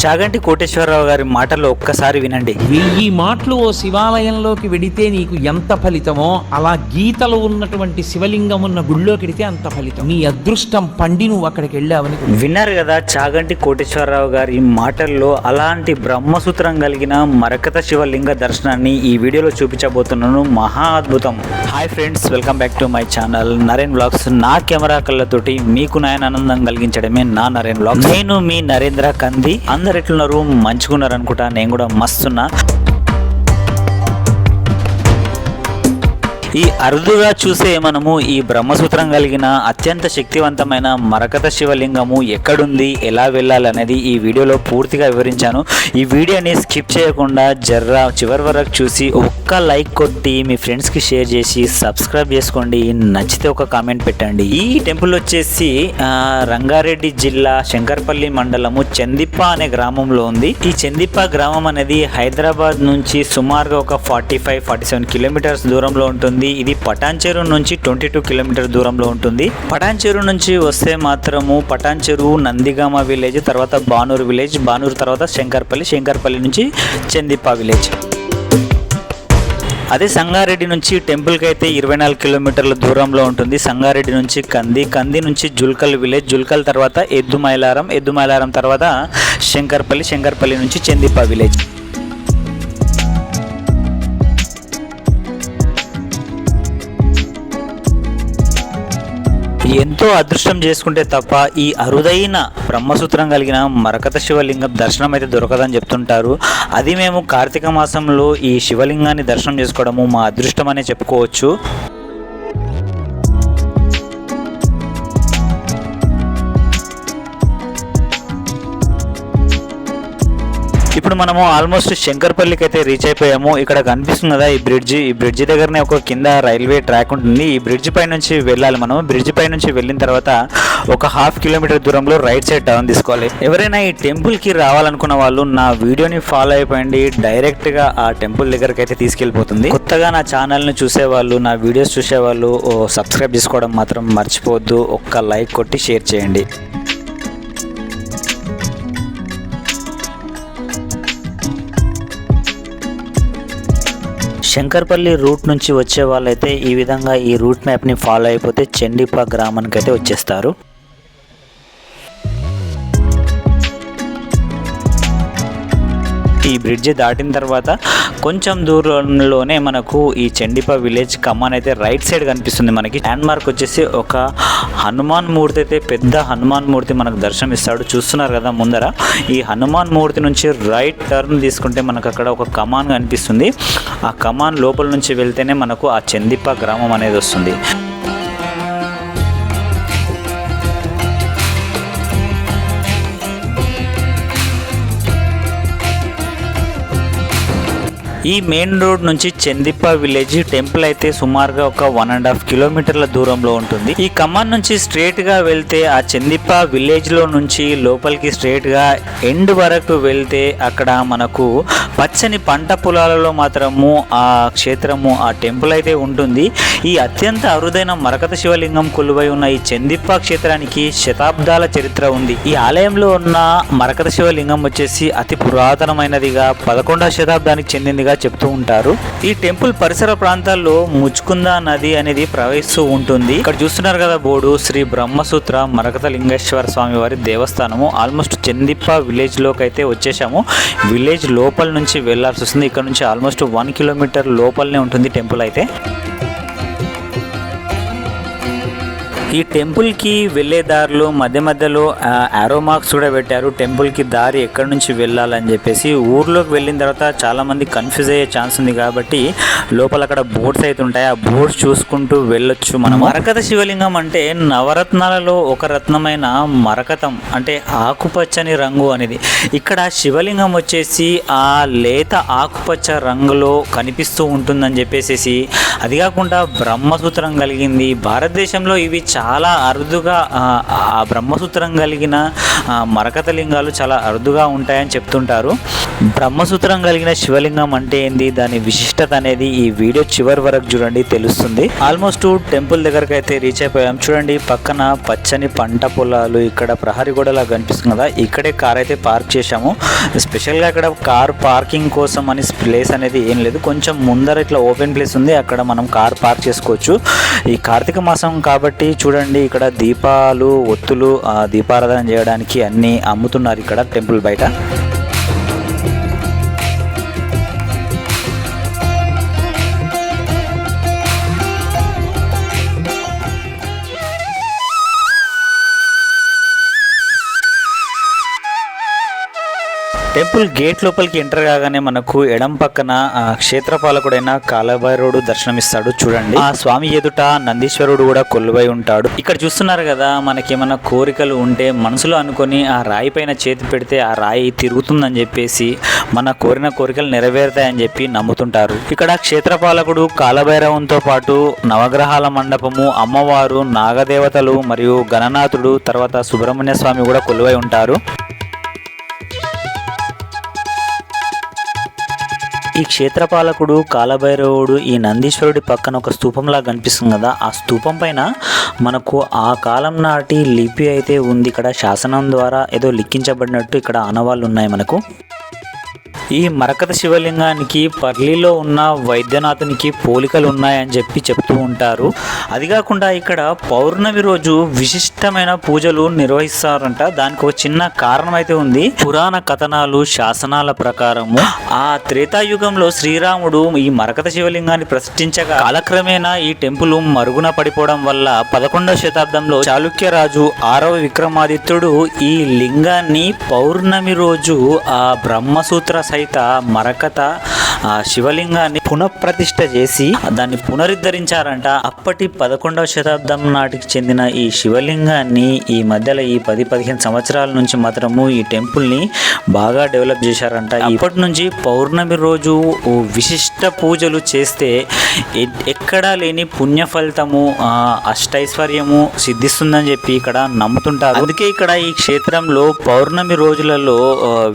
చాగంటి కోటేశ్వరరావు గారి మాటలు ఒక్కసారి వినండి. వెయ్యి మాటలు ఓ శివాలయంలోకి వెడితే నీకు ఎంత ఫలితమో అలా గీతలు ఉన్నటువంటి శివలింగం ఉన్న గుళ్ళోకి వెడితే అంత ఫలితం. నీ అదృష్టం పండి నువ్వు అక్కడికి వెళ్ళావని విన్నారు కదా చాగంటి కోటేశ్వరరావు గారి మాటల్లో అలాంటి బ్రహ్మసూత్రం కలిగిన మరకత శివలింగ దర్శనాన్ని ఈ వీడియోలో చూపించబోతున్నాను. మహా అద్భుతం. Hi friends welcome back to my channel Naren vlogs నా కెమెరా కళ్ళతోటి మీకు నాయన ఆనందం కలిగించడమే నా నరేన్ బ్లాగ్స్ నేను మీ నరేంద్ర కంది. అందరు ఎట్లున్నారు? మంచుకున్నారు అనుకుంటా నేను కూడా మస్తున్నా. ఈ అరుదుగా చూసే మనము ఈ బ్రహ్మసూత్రం కలిగిన అత్యంత శక్తివంతమైన మరకత శివలింగము ఎక్కడుంది ఎలా వెళ్ళాలనేది ఈ వీడియోలో పూర్తిగా వివరించాను. ఈ వీడియోని స్కిప్ చేయకుండా జర్రా చివరి వరకు చూసి ఒక్క లైక్ కొట్టి మీ ఫ్రెండ్స్కి షేర్ చేసి సబ్స్క్రైబ్ చేసుకోండి. నచ్చితే ఒక కామెంట్ పెట్టండి. ఈ టెంపుల్ వచ్చేసి రంగారెడ్డి జిల్లా శంకర్పల్లి మండలము చందిప్ప అనే గ్రామంలో ఉంది. ఈ చందిప్ప గ్రామం అనేది హైదరాబాద్ నుంచి సుమారుగా ఒక forty five forty seven kilometres దూరంలో ఉంటుంది. ఇది పటాన్చెరు నుంచి ట్వంటీ టూ కిలోమీటర్ దూరంలో ఉంటుంది. పటాన్చెరు నుంచి వస్తే మాత్రము పటాన్చెరు నందిగామ విలేజ్ తర్వాత బానూరు విలేజ్ బానూరు తర్వాత శంకర్పల్లి శంకర్పల్లి నుంచి చందిప్ప విలేజ్. అదే సంగారెడ్డి నుంచి టెంపుల్కి అయితే ఇరవై నాలుగు కిలోమీటర్ల దూరంలో ఉంటుంది. సంగారెడ్డి నుంచి కంది కంది నుంచి జుల్కల్ విలేజ్ జుల్కల్ తర్వాత ఎద్దు మైలారం ఎద్దు మైలారం తర్వాత శంకర్పల్లి శంకర్పల్లి నుంచి చందిప్ప విలేజ్. ఎంతో అదృష్టం చేసుకుంటే తప్ప ఈ అరుదైన బ్రహ్మసూత్రం కలిగిన మరకత శివలింగం దర్శనం అయితే దొరకదని చెప్తుంటారు. అది మేము కార్తీక మాసంలో ఈ శివలింగాన్ని దర్శనం చేసుకోవడము మా అదృష్టం అనే చెప్పుకోవచ్చు. ఇప్పుడు మనము ఆల్మోస్ట్ శంకర్పల్లికి అయితే రీచ్ అయిపోయాము. ఇక్కడ కనిపిస్తుంది కదా ఈ బ్రిడ్జ్ ఈ బ్రిడ్జ్ దగ్గరనే ఒక కింద రైల్వే ట్రాక్ ఉంటుంది. ఈ బ్రిడ్జ్ పై నుంచి వెళ్ళాలి మనం. బ్రిడ్జ్ పై నుంచి వెళ్ళిన తర్వాత ఒక హాఫ్ కిలోమీటర్ దూరంలో రైట్ సైడ్ టర్న్ తీసుకోవాలి. ఎవరైనా ఈ టెంపుల్కి రావాలనుకున్న వాళ్ళు నా వీడియోని ఫాలో అయిపోయింది డైరెక్ట్గా ఆ టెంపుల్ దగ్గరికి అయితే తీసుకెళ్ళిపోతుంది. కొత్తగా నా ఛానల్ని చూసేవాళ్ళు నా వీడియోస్ చూసేవాళ్ళు ఓ సబ్స్క్రైబ్ చేసుకోవడం మాత్రం మర్చిపోవద్దు. ఒక్క లైక్ కొట్టి షేర్ చేయండి. శంకర్పల్లి రూట్ నుంచి వచ్చే వాళ్ళైతే ఈ విధంగా ఈ రూట్ మ్యాప్ని ఫాలో అయిపోతే చండీపా గ్రామానికి అయితే వచ్చేస్తారు. ఈ బ్రిడ్జి దాటిన తర్వాత కొంచెం దూరంలోనే మనకు ఈ చండిప విలేజ్ కమాన్ అయితే రైట్ సైడ్ కనిపిస్తుంది మనకి. ల్యాండ్ మార్క్ వచ్చేసి ఒక హనుమాన్ మూర్తి అయితే పెద్ద హనుమాన్ మూర్తి మనకు దర్శనం ఇస్తాడు. చూస్తున్నారు కదా ముందర. ఈ హనుమాన్ మూర్తి నుంచి రైట్ టర్న్ తీసుకుంటే మనకు అక్కడ ఒక కమాన్ కనిపిస్తుంది. ఆ కమాన్ లోపల నుంచి వెళ్తేనే మనకు ఆ చందిప్ప గ్రామం అనేది వస్తుంది. ఈ మెయిన్ రోడ్ నుంచి చందిప్ప విలేజ్ టెంపుల్ అయితే సుమారుగా ఒక వన్ అండ్ హాఫ్ కిలోమీటర్ల దూరంలో ఉంటుంది. ఈ ఖమ్మం నుంచి స్ట్రేట్గా వెళ్తే ఆ చందిప్ప విలేజ్లో నుంచి లోపలికి స్ట్రేట్గా ఎండ్ వరకు వెళ్తే అక్కడ మనకు పచ్చని పంట పొలాలలో మాత్రము ఆ క్షేత్రము ఆ టెంపుల్ అయితే ఉంటుంది. ఈ అత్యంత అరుదైన మరకత శివలింగం కొలువై ఉన్న ఈ చందిప్ప క్షేత్రానికి శతాబ్దాల చరిత్ర ఉంది. ఈ ఆలయంలో ఉన్న మరకత శివలింగం వచ్చేసి అతి పురాతనమైనదిగా పదకొండవ శతాబ్దానికి చెందిందిగా చెప్తూ ఉంటారు. ఈ టెంపుల్ పరిసర ప్రాంతాల్లో ముచ్చుకుంద నది అనేది ప్రవహిస్తూ ఉంటుంది. ఇక్కడ చూస్తున్నారు కదా బోర్డు శ్రీ బ్రహ్మసూత్ర మరకత లింగేశ్వర స్వామి వారి దేవస్థానము. ఆల్మోస్ట్ చందిప్ప విలేజ్లోకి అయితే వచ్చేసాము. విలేజ్ లోపల నుంచి వెళ్ళాల్సి వస్తుంది. ఇక్కడ నుంచి ఆల్మోస్ట్ వన్ కిలోమీటర్ లోపలనే ఉంటుంది టెంపుల్ అయితే. ఈ టెంపుల్కి వెళ్ళే దారిలో మధ్య మధ్యలో ఆరో మార్క్స్ కూడా పెట్టారు. టెంపుల్కి దారి ఎక్కడి నుంచి వెళ్ళాలని చెప్పేసి ఊర్లోకి వెళ్ళిన తర్వాత చాలా మంది కన్ఫ్యూజ్ అయ్యే ఛాన్స్ ఉంది కాబట్టి లోపల అక్కడ బోర్డ్స్ అయితే ఉంటాయి. ఆ బోర్డ్స్ చూసుకుంటూ వెళ్ళొచ్చు మనం మరకత శివలింగం అంటే నవరత్నాలలో ఒక రత్నమైన మరకతం అంటే ఆకుపచ్చని రంగు అనేది. ఇక్కడ శివలింగం వచ్చేసి ఆ లేత ఆకుపచ్చ రంగులో కనిపిస్తూ ఉంటుందని చెప్పేసి అది కాకుండా బ్రహ్మసూత్రం కలిగింది. భారతదేశంలో ఇవి చాలా చాలా అరుదుగా ఆ, బ్రహ్మసూత్రం కలిగిన మరకత లింగాలు చాలా అరుదుగా ఉంటాయని చెప్తుంటారు. బ్రహ్మసూత్రం కలిగిన శివలింగం అంటే ఏంది? దాని విశిష్టత అనేది ఈ వీడియో చివరి వరకు చూడండి తెలుస్తుంది. ఆల్మోస్ట్ టెంపుల్ దగ్గరకు అయితే రీచ్ అయిపోయాం. చూడండి పక్కన పచ్చని పంట పొలాలు ఇక్కడ ప్రహరీ గోడలా కనిపిస్తుంది కదా ఇక్కడే కార్ అయితే పార్క్ చేశాము. స్పెషల్గా ఇక్కడ కార్ పార్కింగ్ కోసం అని ప్లేస్ అనేది ఏం లేదు. కొంచెం ముందర ఇట్లా ఓపెన్ ప్లేస్ ఉంది అక్కడ మనం కార్ పార్క్ చేసుకోవచ్చు. ఈ కార్తీక మాసం కాబట్టి చూడండి ఇక్కడ దీపాలు ఒత్తులు ఆ, దీపారాధన చేయడానికి అన్ని అమ్ముతున్నారు ఇక్కడ టెంపుల్ బయట. టెంపుల్ గేట్ లోపలికి ఎంటర్ కాగానే మనకు ఎడం పక్కన క్షేత్రపాలకుడైన కాలభైరవుడు దర్శనమిస్తాడు. చూడండి. ఆ స్వామి ఎదుట నందీశ్వరుడు కూడా కొలువై ఉంటాడు. ఇక్కడ చూస్తున్నారు కదా మనకి ఏమైనా కోరికలు ఉంటే మనసులో అనుకొని ఆ రాయి పైన చేతి పెడితే ఆ రాయి తిరుగుతుందని చెప్పేసి మన కోరిన కోరికలు నెరవేరుతాయని చెప్పి నమ్ముతుంటారు. ఇక్కడ క్షేత్రపాలకుడు కాలభైరవంతో పాటు నవగ్రహాల మండపము అమ్మవారు నాగదేవతలు మరియు గణనాథుడు తర్వాత సుబ్రహ్మణ్య స్వామి కూడా కొలువై ఉంటారు. ఈ క్షేత్రపాలకుడు కాలభైరవుడు ఈ నందీశ్వరుడి పక్కన ఒక స్థూపంలా కనిపిస్తుంది కదా. ఆ స్థూపం పైన మనకు ఆ కాలం నాటి లిపి అయితే ఉంది. ఇక్కడ శాసనం ద్వారా ఏదో లిఖించబడినట్టు ఇక్కడ ఆనవాళ్ళు ఉన్నాయి మనకు. ఈ మరకత శివలింగానికి పర్లిలో ఉన్న వైద్యనాథునికి పోలికలు ఉన్నాయని చెప్పి చెప్తూ ఉంటారు. అది కాకుండా ఇక్కడ పౌర్ణమి రోజు విశిష్టమైన పూజలు నిర్వహిస్తారంట. దానికి ఒక చిన్న కారణం అయితే ఉంది. పురాణ కథనాలు శాసనాల ప్రకారము ఆ త్రేతాయుగంలో శ్రీరాముడు ఈ మరకత శివలింగాన్ని ప్రతిష్ఠించగా కాలక్రమేణా ఈ టెంపుల్ మరుగున పడిపోవడం వల్ల పదకొండవ శతాబ్దంలో చాళుక్యరాజు ఆరవ విక్రమాదిత్యుడు ఈ లింగాన్ని పౌర్ణమి రోజు ఆ బ్రహ్మసూత్ర సహిత మరకత ఆ శివలింగాన్ని పునఃప్రతిష్ఠ చేసి దాన్ని పునరుద్ధరించారంట. అప్పటి పదకొండవ శతాబ్దం నాటికి చెందిన ఈ శివలింగాన్ని ఈ మధ్యలో ఈ పది పదిహేను సంవత్సరాల నుంచి మాత్రము ఈ టెంపుల్ని బాగా డెవలప్ చేశారంట. ఇప్పటి నుంచి పౌర్ణమి రోజు విశిష్ట పూజలు చేస్తే ఎక్కడా లేని పుణ్య ఫలితము అష్టైశ్వర్యము సిద్ధిస్తుందని చెప్పి ఇక్కడ నమ్ముతుంటారు. అందుకే ఇక్కడ ఈ క్షేత్రంలో పౌర్ణమి రోజులలో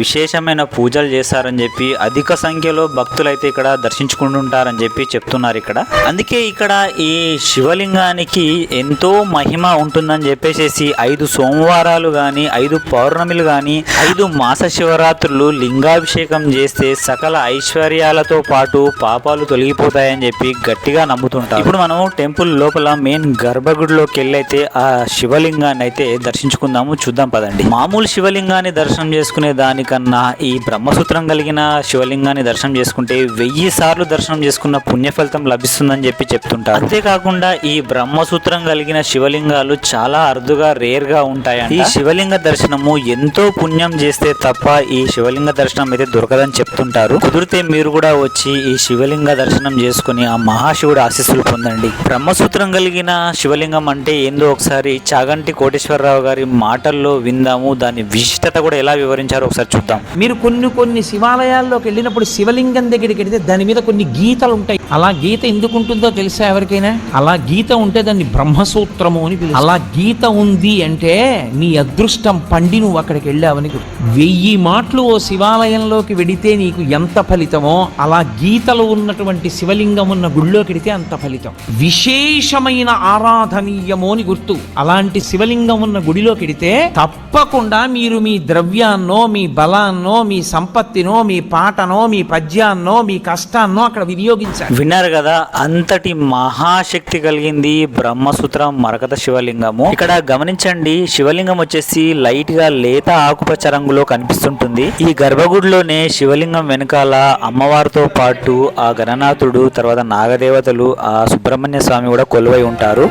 విశేషమైన పూజలు చేస్తారని చెప్పి అధిక సంఖ్యలో భక్తులు అయితే ఇక్కడ దర్శించుకుంటుంటారని చెప్పి చెప్తున్నారు ఇక్కడ. అందుకే ఇక్కడ ఈ శివలింగానికి ఎంతో మహిమ ఉంటుందని చెప్పేసి ఐదు సోమవారాలు కానీ ఐదు పౌర్ణమిలు కానీ ఐదు మాస శివరాత్రులు లింగాభిషేకం చేస్తే సకల ఐశ్వర్యాలతో పాటు పాపాలు తొలగిపోతాయని చెప్పి గట్టిగా నమ్ముతుంటారు. ఇప్పుడు మనం టెంపుల్ లోపల మెయిన్ గర్భగుడిలోకి వెళ్ళైతే ఆ శివలింగాన్ని అయితే దర్శించుకుందాము. చూద్దాం పదండి. మామూలు శివలింగాన్ని దర్శనం చేసుకునే దానికన్నా ఈ బ్రహ్మసూత్రం కలిగిన శివలింగాన్ని దర్శనం చేసుకుంటే వెయ్యి సార్లు దర్శనం చేసుకున్న పుణ్య ఫలితం లభిస్తుందని చెప్పి చెప్తుంటారు. అంతేకాకుండా ఈ బ్రహ్మసూత్రం కలిగిన శివలింగాలు చాలా అరుదుగా రేర్గా ఉంటాయి ఈ శివలింగ దర్శనము ఎంతో పుణ్యం చేస్తే తప్ప ఈ శివలింగ దర్శనం అయితే దొరకదని చెప్తుంటారు. కుదిరితే మీరు కూడా వచ్చి ఈ శివలింగ దర్శనం చేసుకుని ఆ మహాశివుడు ఆశీస్సులు పొందండి. బ్రహ్మసూత్రం కలిగిన శివలింగం అంటే ఏందో ఒకసారి చాగంటి కోటేశ్వరరావు గారి మాటల్లో విందాము. దాని విశిష్టత కూడా ఎలా వివరించారో ఒకసారి చూద్దాం. మీరు కొన్ని కొన్ని శివాలయాల్లోకి వెళ్ళినప్పుడు శివలింగం దగ్గరికి వెళితే దాని మీద కొన్ని గీతలు ఉంటాయి. అలా గీత ఎందుకు ఉంటుందో తెలుసా ఎవరికైనా? అలా గీత ఉంటే దాన్ని బ్రహ్మసూత్రము అని పిలుస్తారు. అలా గీత ఉంది అంటే నీ అదృష్టం పండి నువ్వు అక్కడికి వెళ్ళావని వెయ్యి మాటలు ఓ శివాలయంలోకి వెడితే నీకు ఎంత ఫలితమో అలా గీతలు ఉన్నటువంటి శివలింగం ఉన్న గుళ్ళోకి వెడితే అంత ఫలితం. విశేషమైన ఆరాధనీయము అని గుర్తు. అలాంటి శివలింగం ఉన్న గుడిలోకి వెడితే తప్పకుండా మీరు మీ ద్రవ్యాన్నో మీ బలాన్నో మీ సంపత్తినో మీ పాటనో మీ పద్యాన్నో మీ కష్టాన్నో అక్కడ వినియోగించాలి. విన్నారు కదా అంతటి మహాశక్తి కలిగింది బ్రహ్మసూత్రం మరకత శివలింగము. ఇక్కడ గమనించండి శివలింగం వచ్చేసి లైట్గా లేత ఆకుపచ్చ రంగులో కనిపిస్తుంటుంది. ఈ గర్భగుడిలోనే శివలింగం వెనకాల అమ్మవారితో పాటు ఆ గణనాథుడు తర్వాత నాగదేవతలు ఆ సుబ్రహ్మణ్య స్వామి కూడా కొలువై ఉంటారు.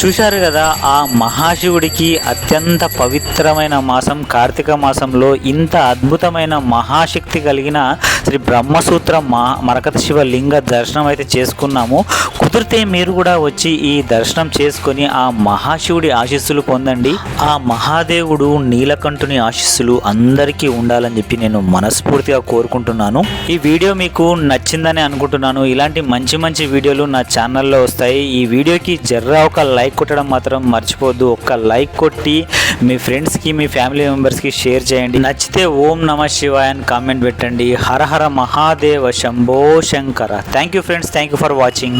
చూశారు కదా ఆ మహాశివుడికి అత్యంత పవిత్రమైన మాసం కార్తీక మాసంలో ఇంత అద్భుతమైన మహాశక్తి కలిగిన శ్రీ బ్రహ్మసూత్ర మా మరకత శివ లింగ దర్శనం అయితే చేసుకున్నాము. కుదిరితే మీరు కూడా వచ్చి ఈ దర్శనం చేసుకొని ఆ మహాశివుడి ఆశీస్సులు పొందండి. ఆ మహాదేవుడు నీలకంఠుని ఆశీస్సులు అందరికీ ఉండాలని చెప్పి నేను మనస్ఫూర్తిగా కోరుకుంటున్నాను. ఈ వీడియో మీకు నచ్చిందని అనుకుంటున్నాను. ఇలాంటి మంచి మంచి వీడియోలు నా ఛానల్లో వస్తాయి. ఈ వీడియోకి జర్రా ఒక లైక్ కొట్టడం మాత్రం మర్చిపోద్దు ఒక్క లైక్ కొట్టి మీ ఫ్రెండ్స్కి మీ ఫ్యామిలీ మెంబర్స్కి షేర్ చేయండి. నచ్చితే ఓం నమ శివాయ అని కామెంట్ పెట్టండి. Hara Hara Mahadeva Shambho Shankara. Thank you friends. Thank you for watching.